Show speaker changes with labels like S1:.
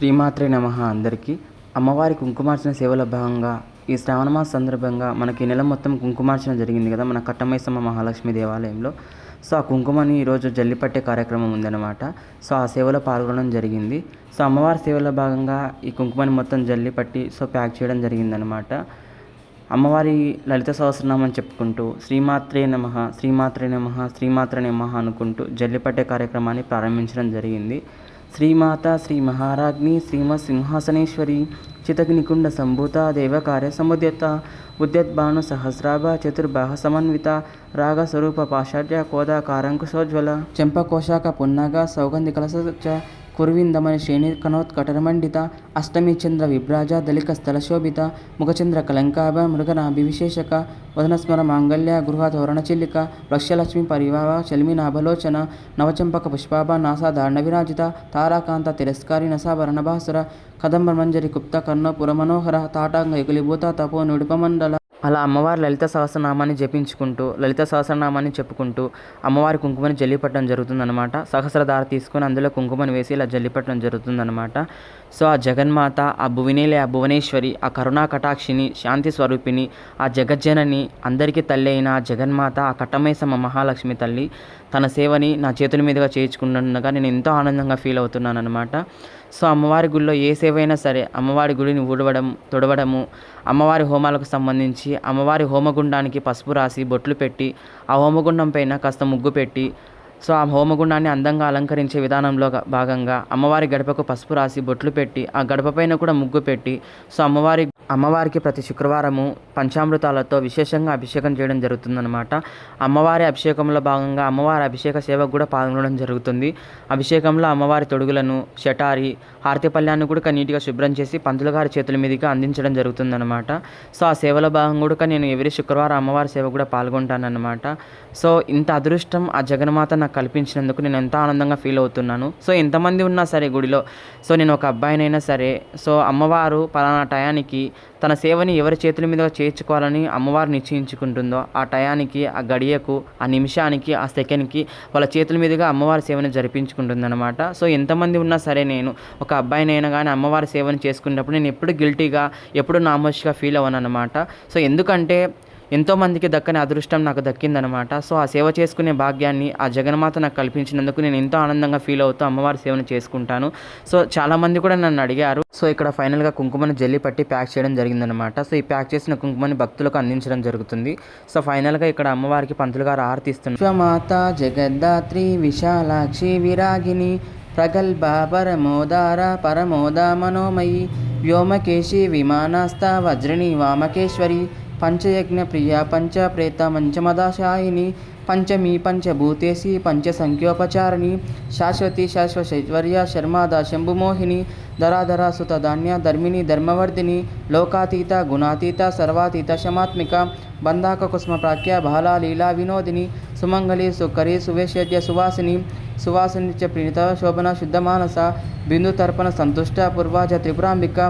S1: శ్రీమాత్రే నమ అందరికీ. అమ్మవారి కుంకుమార్చన సేవల భాగంగా ఈ శ్రావణమాస సందర్భంగా మనకి నెల మొత్తం కుంకుమార్చన జరిగింది కదా మన కట్టమైసమ్మ మహాలక్ష్మి దేవాలయంలో. సో ఆ కుంకుమని ఈరోజు జల్లిపట్టే కార్యక్రమం ఉందన్నమాట. సో ఆ సేవలో పాల్గొనడం జరిగింది. సో అమ్మవారి సేవలో భాగంగా ఈ కుంకుమని మొత్తం జల్లి పట్టి సో ప్యాక్ చేయడం జరిగిందనమాట అమ్మవారి లలిత సహస్రనామని చెప్పుకుంటూ శ్రీమాత్రే నమ శ్రీమాత్రే నమ శ్రీమాత్రే నమ అనుకుంటూ జల్లిపట్టే కార్యక్రమాన్ని ప్రారంభించడం జరిగింది. శ్రీమాత శ్రీ మహారాజ్ని శ్రీమత్ సింహాసనేశ్వరి చితగ్నికుండ సంభూత దేవకార్య సముద్యత ఉద్యద్భాను సహస్రాభ చతుర్భాహ సమన్విత రాగస్వరూప స్వరూప కోదా కారంకుశోజ్వల చెంపకోశాక పున్నాగ సౌగంధి కలస కుర్విందమని శ్రేణి కనోత్ కటరమండిత అష్టమిచంద్ర విభ్రాజ దళిక స్థలశోభిత ముఖచంద్ర కలంకాభ మృగనాభి విశేషక వదనస్మర మాంగళ్య గృహ తోరణ చిల్లిక వృక్షలక్ష్మి పరివావ చలిమినాభలోచన నవచంపక పుష్పాబ నాసాధారణ విరాజిత తారాకాంత తిరస్కారి నసాభరణ భాసుర కదంబ మంజరి గుప్త కర్ణపుర మనోహర తాటాంగ యుగులిభూత తపో నుడిపమండల అలా అమ్మవారి లలిత సహస్రనామాన్ని జపించుకుంటూ లలిత సహస్రనామాన్ని చెప్పుకుంటూ అమ్మవారి కుంకుమని జల్లిపట్టడం జరుగుతుందన్నమాట. సహస్రధార తీసుకొని అందులో కుంకుమని వేసి ఇలా జల్లిపట్టడం జరుగుతుందన్నమాట. సో ఆ జగన్మాత ఆ భువినేలే ఆ భువనేశ్వరి ఆ కరుణా కటాక్షిని శాంతి స్వరూపిణి ఆ జగజ్జనని అందరికీ తల్లి అయిన ఆ జగన్మాత ఆ కట్టమేసమ్మ మహాలక్ష్మి తల్లి తన సేవని నా చేతుల మీదుగా చేయించుకుంటుండగా నేను ఎంతో ఆనందంగా ఫీల్ అవుతున్నాను అనమాట సో అమ్మవారి గుడిలో ఏ సేవ అయినా సరే అమ్మవారి గుడిని ఊడవడం తుడవడము అమ్మవారి హోమాలకు సంబంధించి అమ్మవారి హోమగుండానికి పసుపు రాసి బొట్లు పెట్టి ఆ హోమగుండం పైన కాస్త ముగ్గు పెట్టి సో ఆ హోమగుండాన్ని అందంగా అలంకరించే విధానంలో భాగంగా అమ్మవారి గడపకు పసుపు రాసి బొట్లు పెట్టి ఆ గడప పైన కూడా ముగ్గు పెట్టి సో అమ్మవారి అమ్మవారికి ప్రతి శుక్రవారము పంచామృతాలతో విశేషంగా అభిషేకం చేయడం జరుగుతుందన్నమాట. అమ్మవారి అభిషేకంలో భాగంగా అమ్మవారి అభిషేక సేవకు కూడా పాల్గొనడం జరుగుతుంది. అభిషేకంలో అమ్మవారి తొడుగులను షటారి హారతిపల్యాన్ని కూడా నీట్గా శుభ్రం చేసి పంతులు గారి చేతుల మీదుగా అందించడం జరుగుతుందన్నమాట. సో ఆ సేవలో భాగం కూడా నేను ఎవరి శుక్రవారం అమ్మవారి సేవ కూడా పాల్గొంటానన్నమాట. సో ఇంత అదృష్టం ఆ జగన్మాత నాకు కల్పించినందుకు నేను ఎంత ఆనందంగా ఫీల్ అవుతున్నాను. సో ఎంతమంది ఉన్నా సరే గుడిలో సో నేను ఒక అబ్బాయినైనా సరే సో అమ్మవారు పలానా టయానికి తన సేవని ఎవరి చేతుల మీదుగా చేర్చుకోవాలని అమ్మవారు నిశ్చయించుకుంటుందో ఆ టయానికి ఆ గడియకు ఆ నిమిషానికి ఆ సెకండ్కి వాళ్ళ చేతుల మీదుగా అమ్మవారి సేవను జరిపించుకుంటుందన్నమాట. సో ఎంతమంది ఉన్నా సరే నేను ఒక ఒక అబ్బాయినైనా కానీ అమ్మవారి సేవను చేసుకున్నప్పుడు నేను ఎప్పుడు గిల్టీగా ఎప్పుడు నామోష్గా ఫీల్ అవ్వను అనమాట సో ఎందుకంటే ఎంతోమందికి దక్కని అదృష్టం నాకు దక్కిందనమాట సో ఆ సేవ చేసుకునే భాగ్యాన్ని ఆ జగన్మాత నాకు కల్పించినందుకు నేను ఎంతో ఆనందంగా ఫీల్ అవుతూ అమ్మవారి సేవను చేసుకుంటాను. సో చాలామంది కూడా నన్ను అడిగారు. సో ఇక్కడ ఫైనల్గా కుంకుమని జల్లి పట్టి ప్యాక్ చేయడం జరిగిందనమాట సో ఈ ప్యాక్ చేసిన కుంకుమని భక్తులకు అందించడం జరుగుతుంది. సో ఫైనల్గా ఇక్కడ అమ్మవారికి పంతులు గారు ఆరతిస్తున్నారు. విశ్వమాత జగద్ధాత్రి విశాలాక్షి విరాగిని ప్రగల్భ పరమోదార పరమోదా మనోమయి వ్యోమకేశి విమానాస్త వజ్రిణి వామకేశ్వరి పంచయజ్ఞ ప్రియ పంచ ప్రేత మంచమదాశాయిని పంచమీ పంచభూతేసి పంచ సంఖ్యోపచారిణి శాశ్వతి శాశ్వతైశ్వర్య శర్మాద శంభుమోహిని ధరాధర సుత ధాన్య ధర్మిణి ధర్మవర్ధిని లోకాతీత గుణాతీత సర్వాతీత శమాత్మిక బంధాక కుస్మ ప్రాఖ్య బాలా లీలా వినోదిని సుమంగళి సుకరి సువేశ్యద్య సువాసిని సువాసిని చ ప్రణీత శోభన శుద్ధమానస బిందు తర్పణ సంతుష్ట పూర్వాజ త్రిపురాంబిక